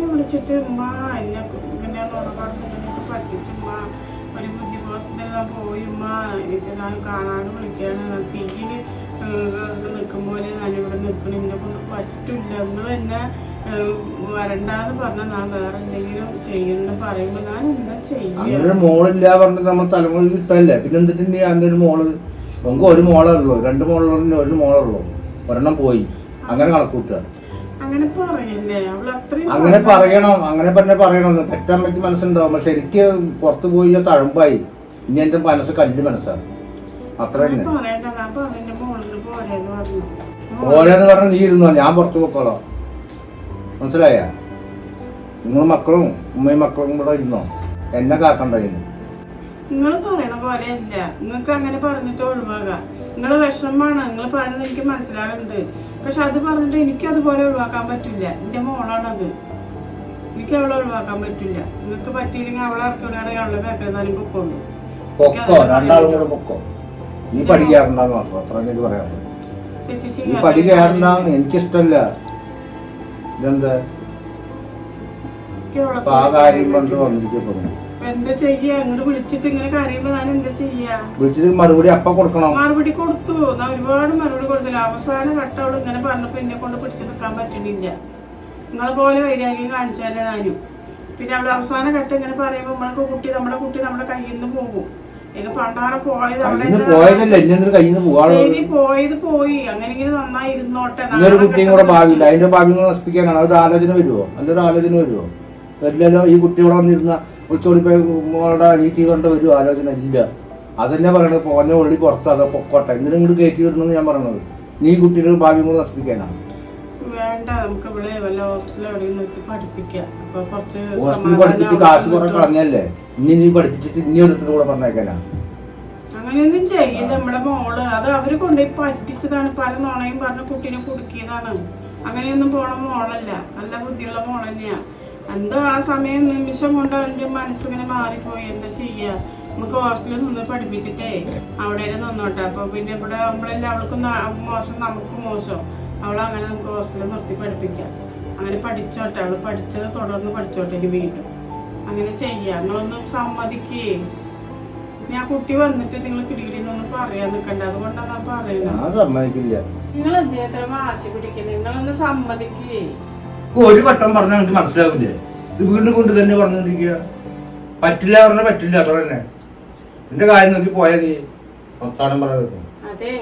വിളിച്ചിട്ട് ഒരു ബുദ്ധിമോശത്തിൽ പോയി ഉമ്മ എനിക്ക് ഞാൻ കാണാണ്ട് വിളിക്കാണ് തീയിൽ നിൽക്കുമ്പോലെ ഇവിടെ നിൽക്കണം എന്നെ കൊണ്ട് പറ്റില്ല. നിങ്ങൾ എന്നെ വരണ്ടാന്ന് പറഞ്ഞാൽ ഞാൻ വേറെ എന്തെങ്കിലും ചെയ്യുമെന്ന് പറയുമ്പോൾ ഞാൻ എന്താ അങ്ങനെ ചെയ്യാ മോളില്ല പറഞ്ഞിട്ട് നമ്മൾ തലമുറ കിട്ടല്ലേ പിന്നെ എന്തിട്ട് നീ അതിന്റെ ഒരു മോൾ? നമുക്ക് ഒരു മോളേ ഉള്ളൂ രണ്ട് മോളുള്ള ഒരു മോളേ ഉള്ളൂ ഒരെണ്ണം പോയി. അങ്ങനെ കണക്കൂട്ടുക. അങ്ങനെ പറയല്ലേ? അവൾ അത്രയും അങ്ങനെ പറയണം. അങ്ങനെ പറഞ്ഞ പറയണം. പെറ്റമ്മയ്ക്ക് മനസ്സുണ്ടാവും. പക്ഷെ എനിക്ക് പുറത്തു പോയി ഞാൻ തഴമ്പായി. ഇനി എന്റെ മനസ്സ് കല്ല് മനസ്സാണ്. അത്ര തന്നെ പറയണ്ട ഞാൻ ഓരോന്ന് പറഞ്ഞ് നീ ഇരുന്നോ ഞാൻ പുറത്തു പോക്കോളാം മനസ്സിലായ? നിങ്ങൾ മക്കളും ഉമ്മയും മക്കളും കൂടെ ഇരുന്നോ? എന്നെ കാക്കണ്ട ഇതിന് നിങ്ങൾ പറയണ പോലെയല്ല. നിങ്ങൾക്ക് അങ്ങനെ പറഞ്ഞിട്ട് ഒഴിവാകാം. നിങ്ങൾ വിഷമമാണ് നിങ്ങൾ പറയുന്നത് എനിക്ക് മനസ്സിലാകുന്നുണ്ട് പക്ഷെ അത് പറഞ്ഞിട്ട് എനിക്ക് അതുപോലെ ഒഴിവാക്കാൻ പറ്റില്ല. എന്റെ മോളാണത്. എനിക്ക് അവളെ ഒഴിവാക്കാൻ പറ്റില്ല. നിങ്ങൾക്ക് പറ്റിയില്ലെങ്കിൽ അവളെ ഇറക്കുകയാണെങ്കിൽ അവളെ ബാക്കിൽ പൊക്കോളൂ. പൊക്കോ. രണ്ടാളും കൂടെ പൊക്കോ. നീ പഠിക്കാറുണ്ടെന്ന് മാത്രം. അത്ര എനിക്ക് നീ പടി കയറണ്ടെന്ന് എനിക്കിഷ്ടല്ല. ഇതെന്താ? ആ കാര്യം കൊണ്ട് വന്നിരിക്കപ്പെടുന്നു എന്താ ചെയ്യാ? ഇങ്ങോട്ട് വിളിച്ചിട്ട് ഇങ്ങനെ കരയുമ്പോ ഞാൻ എന്താ ചെയ്യാ? വിളിച്ചിട്ട് മറുപടി അപ്പ കൊടുക്കണം. മറുപടി കൊടുത്തു. ഞാൻ ഒരുപാട് മറുപടി കൊടുത്തില്ല. അവസാന ഘട്ടം അവൾ ഇങ്ങനെ പറഞ്ഞപ്പോ എന്നെ കൊണ്ട് പിടിച്ചു നിൽക്കാൻ പറ്റണില്ല നിങ്ങളെ പോലെ വൈരാഗ്യം കാണിച്ചാലേ ഞാനും. പിന്നെ അവിടെ അവസാന ഘട്ടം ഇങ്ങനെ പറയുമ്പോ നമ്മളെ കുട്ടി നമ്മുടെ കുട്ടി നമ്മുടെ കയ്യിൽ നിന്ന് പോകും. പോയത് പോയതല്ല കയ്യിൽ നിന്ന് ശരി പോയത് പോയി. നന്നായി ഇരുന്നോട്ടെ. ഇന്നൊരു നാളെ കുട്ടിയും കൂടെ ഭാവിയില്ല. അതിന്റെ ഭാവി കൂടെ നശിപ്പിക്കാനാണ്. അതൊരു ആലോചന വരുമോ നല്ലൊരു ആലോചന വരുമോ വരില്ലല്ലോ ഈ കുട്ടി ഇവിടെ വന്നിരുന്ന വിളിച്ചോടി പോയി മോളുടെ അനീതി കണ്ട ഒരു ആലോചന ഇല്ല. അതന്നെ പറയണത്. പോന്നെ ഓൾറെഡി പുറത്താതെ പൊക്കോട്ടെ. എന്തിനും ഇങ്ങോട്ട് കയറ്റി വിടണമെന്ന് ഞാൻ പറയണത്? നീ കുട്ടിയുടെ ഭാവി കൂടെ നശിപ്പിക്കാനാണ്. വേണ്ട നമുക്ക് ഇവിടെ വല്ല ഹോസ്റ്റലിൽ എവിടെയും നിർത്തി പഠിപ്പിക്കാം. അപ്പൊ കുറച്ച് ഹോസ്റ്റലിൽ പഠിപ്പിച്ച് കാശ് കുറെ കളഞ്ഞല്ലേ? ഇനി നീ പഠിപ്പിച്ചിട്ട് ഇനി ഒരുത്തിന് കൂടെ പറഞ്ഞേക്കാനാ അങ്ങനെയൊന്നും ചെയ്യില്ല നമ്മുടെ മോൾ. അത് അവർ കൊണ്ടുപോയി പറ്റിച്ചതാണ്. പല നോണയും പറഞ്ഞ് കുട്ടീനെ കുടുക്കിയതാണ്. അങ്ങനെയൊന്നും പോണ മോളല്ല. നല്ല ബുദ്ധിയുള്ള മോൾ തന്നെയാ. എന്തോ ആ സമയം നിമിഷം കൊണ്ട് അവന്റെ മനസ്സിങ്ങനെ മാറിപ്പോയി. എന്താ ചെയ്യാ? നമുക്ക് ഹോസ്റ്റലിൽ നിന്ന് പഠിപ്പിച്ചിട്ടേ അവിടെ നിന്നോട്ടെ. അപ്പൊ പിന്നെ ഇവിടെ നമ്മളെല്ലാം അവൾക്ക് മോശം നമുക്ക് മോശം. അവളെ അങ്ങനെ നമുക്ക് ഹോസ്പിറ്റലിൽ നിർത്തി പഠിപ്പിക്കാം. അങ്ങനെ പഠിച്ചോട്ടെ. അവൾ പഠിച്ചത് തുടർന്ന് പഠിച്ചോട്ടെ ഇനി വീണ്ടും. അങ്ങനെ ചെയ്യാം. നിങ്ങളൊന്ന് സമ്മതിക്കേ. ഞാൻ കുട്ടി വന്നിട്ട് നിങ്ങൾ കിടികിടിന്നൊന്നും പറയാൻ നിൽക്കണ്ട അതുകൊണ്ടാണ് ഞാൻ പറയുന്നത്. നിങ്ങൾ എന്തിനാ വാശി പിടിക്കുന്നത് നിങ്ങളൊന്ന് സമ്മതിക്കേ. ഒരു വട്ടം പറഞ്ഞാൽ നിങ്ങൾക്ക് മനസ്സിലാവില്ലേ? ഇത് വീണ്ടും കൊണ്ട് തന്നെ പറഞ്ഞോണ്ടിരിക്കുക. പറ്റില്ല പറഞ്ഞാൽ പറ്റില്ല. അത്ര തന്നെ. നിന്റെ കാര്യം നോക്കി പോയാൽ നീ പ്രസ്ഥാനം പറയുന്നത് അതെ.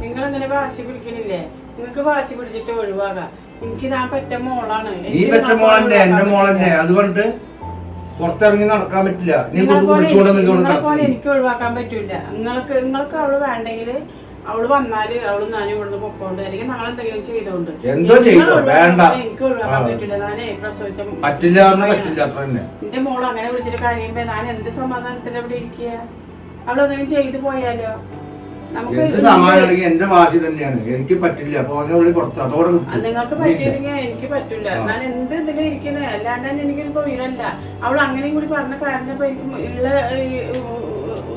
നിങ്ങൾ ഇങ്ങനെ വാശി പിടിക്കണില്ലേ നിങ്ങൾക്ക് വാശി പിടിച്ചിട്ട് ഒഴിവാകാം. എനിക്ക് ഞാൻ പറ്റ മോളാണ്. നീ മോളന്നെ പോലെ എന്റെ ഒഴിവാക്കാൻ അത് പറഞ്ഞിട്ട് പുറത്തിറങ്ങി നടക്കാൻ പറ്റില്ല. നീ വിളിച്ചുകൊണ്ട് പോലെ എനിക്ക് ഒഴിവാക്കാൻ പറ്റൂല. നിങ്ങൾക്ക് നിങ്ങൾക്ക് അവൾ വേണ്ടെങ്കിൽ അവൾ വന്നാൽ അവൾ ഞാനും ഇവിടുന്ന് പൊക്കോണ്ട് അല്ലെങ്കിൽ നാളെ എന്തെങ്കിലും ചെയ്തോണ്ട്. എന്തോ ചെയ്തോ, വേണ്ട. എനിക്ക് ഒഴിവാക്കാൻ പറ്റില്ല. ഞാനേ പ്രസവിച്ച പറ്റില്ല പറ്റില്ല. എന്റെ മോൾ അങ്ങനെ വിളിച്ചിട്ട് കഴിയുമ്പോ ഞാൻ എന്ത് സമാധാനത്തിന്റെ ഇവിടെ ഇരിക്കുക അവളെന്തെങ്കിലും ചെയ്തു പോയാലോ? എന്ത് സമാനാണെങ്കിൽ എന്റെ വാശി തന്നെയാണ്. എനിക്ക് പറ്റില്ല. പോന്നെ വിളി പുറത്ത്. അതോടെ നിങ്ങൾക്ക് പറ്റിയില്ലെങ്കിൽ എനിക്ക് പറ്റില്ല. ഞാൻ എന്ത് ഇതിലും ഇരിക്കണേ? അല്ലാണ്ട് എനിക്കൊരു തൊഴിലല്ല. അവൾ അങ്ങനെയും കൂടി പറഞ്ഞ കാരണം ഇപ്പൊ എനിക്ക് ഉള്ള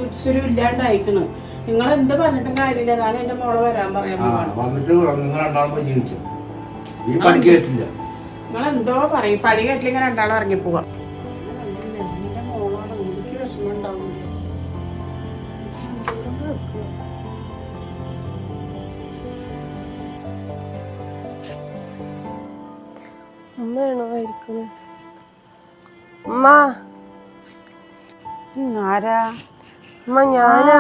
ഉച്ചരും ഇല്ലാണ്ടായിക്കണ്. നിങ്ങൾ എന്ത് പറഞ്ഞിട്ടും കാര്യമില്ല. ഞാൻ എന്റെ മോളെ വരാൻ പറയാൻ വന്നിട്ട് നിങ്ങൾ രണ്ടാളും ജീവിച്ചു? ഈ പണി കേട്ടില്ല. നിങ്ങൾ എന്തോ പറയും പണി കേട്ടില്ലെങ്കിൽ രണ്ടാളും ഇറങ്ങി പോവാം അമ്മ ആരാ? അമ്മ ഞാനാ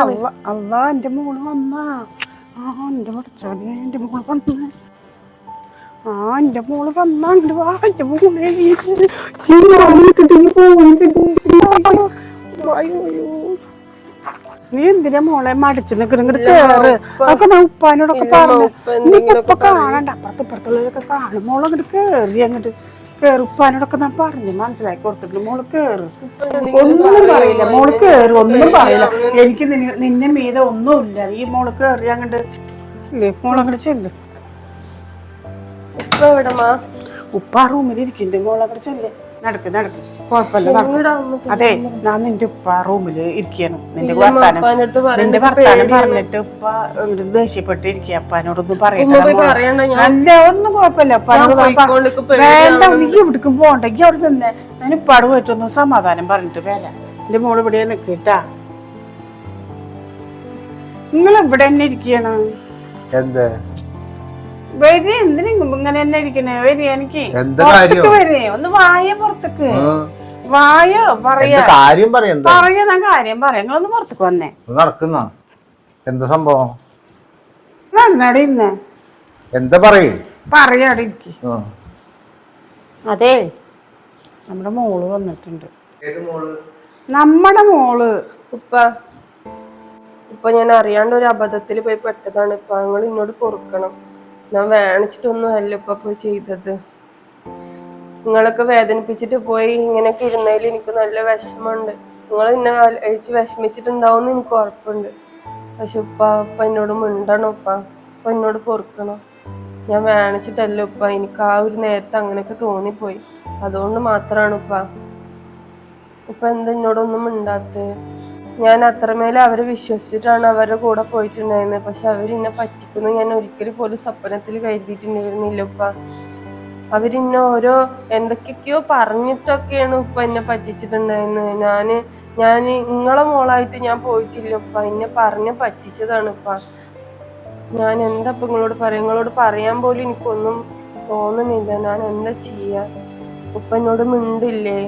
അല്ല എന്റെ മോൾ വന്നാ. ആ എന്റെ പഠിച്ചോനെ എന്റെ മോൾ വന്നാ. ആ എന്റെ മോൾ വന്നാ. എന്റെ വാ എന്റെ മോളെ ഈ മോളെ കിട്ടി പോയി നീ എന്തിനാ മോളെ മടിച്ചു നിൽക്കണം ഇങ്ങോട്ട് കേറ്. അതൊക്കെ ഞാൻ ഉപ്പാനോടൊക്കെ പറഞ്ഞു. എന്തെങ്കിലുമൊക്കെ ഇപ്പൊ കാണണ്ട. അപ്പുറത്ത് ഇപ്പുറത്തുള്ളതൊക്കെ കാണും. മോളെ അങ്ങോട്ട് കേറി അങ്ങോട്ട് കേറി. ഉപ്പാനോടൊക്കെ ഞാൻ പറഞ്ഞു മനസ്സിലാക്കി കൊടുത്തിട്ട് മോൾ കേറ്. ഒന്നും പറയില്ല. മോൾ കേറി. ഒന്നും പറയില്ല. എനിക്ക് നിന്നെ- മീത ഒന്നുമില്ല. ഈ മോൾ കേറി അങ്ങോട്ട് ഇല്ലേ? മോളങ്ങോട്ട് ചെല്ല്. ഉപ്പ റൂമിൽ ഇരിക്കുന്നുണ്ട് മോളങ്ങോട്ട് ചെല്ലേ. നടക്ക് നടക്ക്. കുഴപ്പമില്ല. അതെ ഞാൻ നിന്റെ ഉപ്പ റൂമിൽ ഇരിക്കണം നിന്റെ വർത്താനം. നിന്റെ ഭർത്താനം വർത്താനം പറഞ്ഞിട്ട് ഉപ്പ ഇങ്ങട് ദേഷ്യപ്പെട്ട് ഇരിക്കുക അപ്പാനോടൊന്നും പറയണ്ട ഞാൻ അല്ല ഒന്നും കുഴപ്പമില്ല. വേണ്ട നീ എവിടേക്കും പോണ്ടെങ്കി അവിടെ നിന്ന് ഞാൻ ഉപ്പാട് പോയിട്ടൊന്നും സമാധാനം പറഞ്ഞിട്ട് വേല എന്റെ മോൾ ഇവിടെ നിക്കട്ടാ നിങ്ങൾ ഇവിടെ തന്നെ ഇരിക്കണം എന്ത്? വരി എന്തിനാ ഇങ്ങനെ തന്നെ ഇരിക്കണേ? വരി എനിക്ക് പുറത്തേക്ക്? വരേ. ഒന്ന് വായ പുറത്തേക്ക്. വായോ പറയാ. കാര്യം പറയ കാര്യം പറയാം. നിങ്ങളൊന്ന് പുറത്തേക്ക് വന്നേ. നടക്കുന്ന? എന്താ സംഭവം? നടന്നവിടെ ഇരുന്നേ. എന്താ പറയേ? പറയാ അവിടെ ഇരിക്കി. അതെ നമ്മുടെ മോൾ വന്നിട്ടുണ്ട്. നമ്മുടെ മോൾ. ഉപ്പ. ഇപ്പൊ ഞാൻ അറിയാണ്ട് ഒരു അബദ്ധത്തിൽ പോയി പെട്ടതാണ്. ഇപ്പൊ നിങ്ങൾ ഇന്നോട് പൊറുക്കണം. ഞാൻ വേണിച്ചിട്ടൊന്നും അല്ല ഇപ്പൊ പോയി ചെയ്തത്. നിങ്ങളൊക്കെ വേദനിപ്പിച്ചിട്ട് പോയി ഇങ്ങനെയൊക്കെ ഇരുന്നതിൽ എനിക്ക് നല്ല വിഷമമുണ്ട്. നിങ്ങൾ എന്നെ അഴിച്ച് വിഷമിച്ചിട്ടുണ്ടാവും എനിക്ക് ഉറപ്പുണ്ട്. പക്ഷെ ഉപ്പ ഉപ്പ എന്നോട് മിണ്ടണം ഉപ്പ. ഉപ്പ എന്നോട് പൊറുക്കണം. ഞാൻ വേണിച്ചിട്ടല്ല ഉപ്പ. എനിക്ക് ആ ഒരു നേരത്തെ അങ്ങനെയൊക്കെ തോന്നിപ്പോയി. അതുകൊണ്ട് മാത്രമാണ് ഉപ്പ. ഉപ്പ എന്താ എന്നോടൊന്നും മിണ്ടാത്തത്? ഞാൻ അത്രമേൽ അവരെ വിശ്വസിച്ചിട്ടാണ് അവരുടെ കൂടെ പോയിട്ടുണ്ടായിരുന്നത്. പക്ഷെ അവരെന്നെ പറ്റിക്കുന്നു ഞാൻ ഒരിക്കലും പോലും സ്വപ്നത്തിൽ കരുതിയിട്ടുണ്ടായിരുന്നില്ല ഉപ്പ. അവരിന്നെ ഓരോ എന്തൊക്കെയൊക്കെയോ പറഞ്ഞിട്ടൊക്കെയാണ് ഉപ്പ എന്നെ പറ്റിച്ചിട്ടുണ്ടായിരുന്നത്. ഞാൻ ഞാൻ നിങ്ങളെ മോളായിട്ട് ഞാൻ പോയിട്ടില്ല ഉപ്പ. എന്നെ പറഞ്ഞ് പറ്റിച്ചതാണ് ഉപ്പ. ഞാൻ എന്താ ഇപ്പൊ നിങ്ങളോട് പറയാം? നിങ്ങളോട് പറയാൻ പോലും എനിക്കൊന്നും തോന്നുന്നില്ല. ഞാൻ എന്താ ചെയ്യാ? ഉപ്പ എന്നോട് മിണ്ടില്ലേ?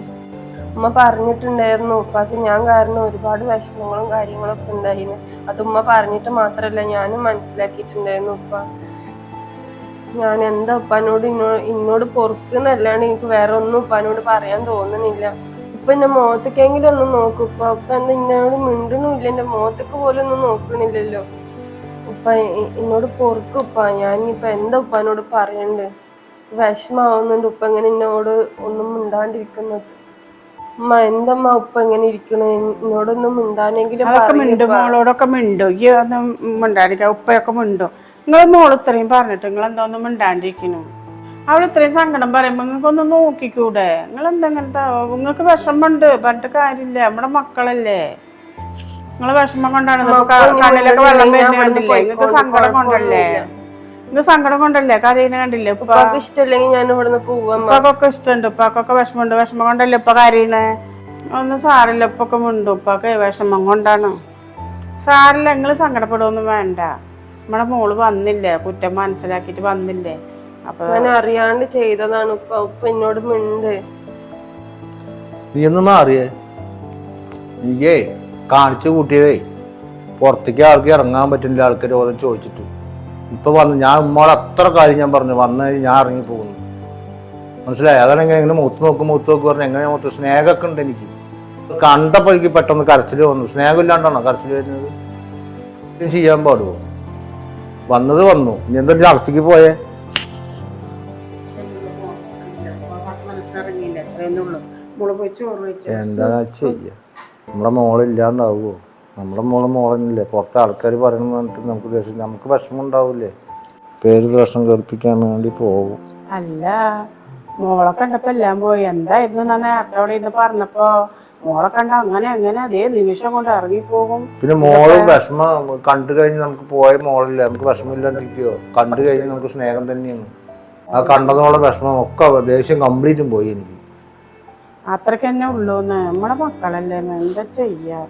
ഉമ്മ പറഞ്ഞിട്ടുണ്ടായിരുന്നു. ഉപ്പാക്ക് ഞാൻ കാരണം ഒരുപാട് വിഷമങ്ങളും കാര്യങ്ങളൊക്കെ ഉണ്ടായിരുന്നു അത് ഉമ്മ പറഞ്ഞിട്ട് മാത്രല്ല ഞാനും മനസ്സിലാക്കിയിട്ടുണ്ടായിരുന്നു ഉപ്പ. ഞാൻ എന്താ ഉപ്പാനോട് ഇന്നോ ഇന്നോട് പൊറുക്കുന്നല്ലാണ്ട് എനിക്ക് വേറെ ഒന്നും ഉപ്പാനോട് പറയാൻ തോന്നുന്നില്ല. ഇപ്പൊ എന്റെ മോത്തക്കെങ്കിലും ഒന്ന് നോക്കൂ. ഉപ്പ ഉപ്പ എന്താ എന്നോട് മിണ്ടണില്ല എന്റെ മോത്തക്ക് പോലും ഒന്നും നോക്കണില്ലല്ലോ. ഉപ്പ എന്നോട് പൊറുക്കും ഉപ്പ. ഞാൻ ഇപ്പൊ എന്താ ഉപ്പാനോട് പറയണ്ടേ? വിഷമാവുന്നുണ്ട് ഉപ്പ ഇങ്ങനെ എന്നോട് ഒന്നും മിണ്ടാണ്ടിരിക്കുന്നത്. ഉമ്മ എന്തമ്മ ഉപ്പ ഇങ്ങനെ ഇരിക്കണു? എന്നോടൊന്നും മിണ്ടാനെങ്കിലും അതൊക്കെ മിണ്ടും. മോളോടൊക്കെ മിണ്ടും. ഈ ഒന്നും മിണ്ടാണ്ടിരിക്കുക ഉപ്പയൊക്കെ മിണ്ടും. നിങ്ങൾ മോൾ ഇത്രയും പറഞ്ഞിട്ട് നിങ്ങൾ എന്താ മിണ്ടാണ്ടിരിക്കുന്നു? അവൾ ഇത്രയും സങ്കടം പറയുമ്പോ നിങ്ങൾക്ക് ഒന്ന് നോക്കിക്കൂടെ? നിങ്ങൾ എന്താ ഇങ്ങനത്തെ നിങ്ങൾക്ക് വിഷമമുണ്ട്. പറഞ്ഞിട്ട് കാര്യമില്ല. നമ്മുടെ മക്കളല്ലേ. നിങ്ങൾ വിഷമം കൊണ്ടാണ് കണ്ണിലൊക്കെ വെള്ളം വരുന്ന കണ്ടില്ലേ? നിങ്ങൾക്ക് സങ്കടം കൊണ്ടല്ലേ? നിങ്ങൾ സങ്കടം കൊണ്ടല്ലേ? കരയുന്ന കണ്ടില്ലേ? ഉപ്പ? ഉപ്പാക്ക് ഇഷ്ടല്ലെങ്കിൽ ഞാൻ ഇവിടുന്ന് ഉപ്പാക്കൊക്കെ ഇഷ്ടമുണ്ട്. ഉപ്പാക്കൊക്കെ വിഷമമുണ്ട്. വിഷമം കൊണ്ടല്ലേ ഉപ്പ കരയണേ? ഒന്നും സാറില്ല ഉപ്പൊക്കെ മുണ്ട്. ഉപ്പാക്ക് വിഷമം കൊണ്ടാണ്. സാറില്ല നിങ്ങൾ സങ്കടപ്പെടുവൊന്നും വേണ്ട. നമ്മുടെ മോൾ വന്നില്ലേ? കുറ്റം മനസ്സിലാക്കിയിട്ട് വന്നില്ലേ? അപ്പൊ ഞാൻ അറിയാണ്ട് ചെയ്തതാണ്. ഉപ്പ ഉപ്പ എന്നോട് മിണ്ട്. നീ ഒന്ന് മാറിയേ. നീയേ കാണിച്ചു കൂട്ടിയതേ. പുറത്തേക്ക് ആൾക്ക് ഇറങ്ങാൻ പറ്റില്ല ആൾക്കാർ ഓരോ ചോദിച്ചിട്ട്. ഇപ്പൊ വന്ന് ഞാൻ ഉമ്മോട് അത്ര കാര്യം ഞാൻ പറഞ്ഞു. വന്ന് ഞാൻ ഇറങ്ങി പോകുന്നു. മനസ്സിലായി? അതാണ് എങ്ങനെ ഇങ്ങനെ മൂത്ത് നോക്കും മൂത്ത് നോക്കും പറഞ്ഞു എങ്ങനെ മൂത്ത് സ്നേഹമൊക്കെ ഉണ്ട് എനിക്ക്. കണ്ടപ്പോൾ എനിക്ക് പെട്ടെന്ന് കരച്ചിൽ വന്നു. സ്നേഹം ഇല്ലാണ്ടാണോ കരച്ചിൽ വരുന്നത് ചെയ്യാൻ പാടുമോ വന്നത് വന്നു. ഇനി എന്താ അകത്തേക്ക് പോയേ? എന്താ ചെയ്യ? നമ്മുടെ മോളില്ലാണ്ടാവുമോ നമ്മുടെ മോൾ മോളന്നില്ലേ? പുറത്തെ ആൾക്കാർ പറയണമെന്ന് പറഞ്ഞിട്ട് നമുക്ക് ദേഷ്യം നമുക്ക് വിഷമം ഉണ്ടാവില്ലേ പേര് ദോഷം കേൾപ്പിക്കാൻ വേണ്ടി പോകും. അല്ല മോളെ കണ്ടപ്പോ എല്ലാം പോയി. എന്തായിരുന്നു അവിടെ ഇരുന്ന് പറഞ്ഞപ്പോ മോളെ കണ്ട അങ്ങനെ അങ്ങനെ. അതേ നിമിഷം കൊണ്ട് ഇറങ്ങിപ്പോകും. പിന്നെ മോൾ വിഷമം. കണ്ടു കഴിഞ്ഞ് നമുക്ക് പോയ മോളില്ല. നമുക്ക് വിഷമില്ലാണ്ടിരിക്കോ കണ്ടു കഴിഞ്ഞ് നമുക്ക് സ്നേഹം തന്നെയാണ്. ആ കണ്ടതോളം വിഷമം. ഒക്കെ ദേഷ്യം കംപ്ലീറ്റും പോയി എനിക്ക്. അത്രയ്ക്ക് തന്നെ ഉള്ളൂന്ന്. നമ്മളെ മക്കളല്ലേ? എന്താ ചെയ്യാ?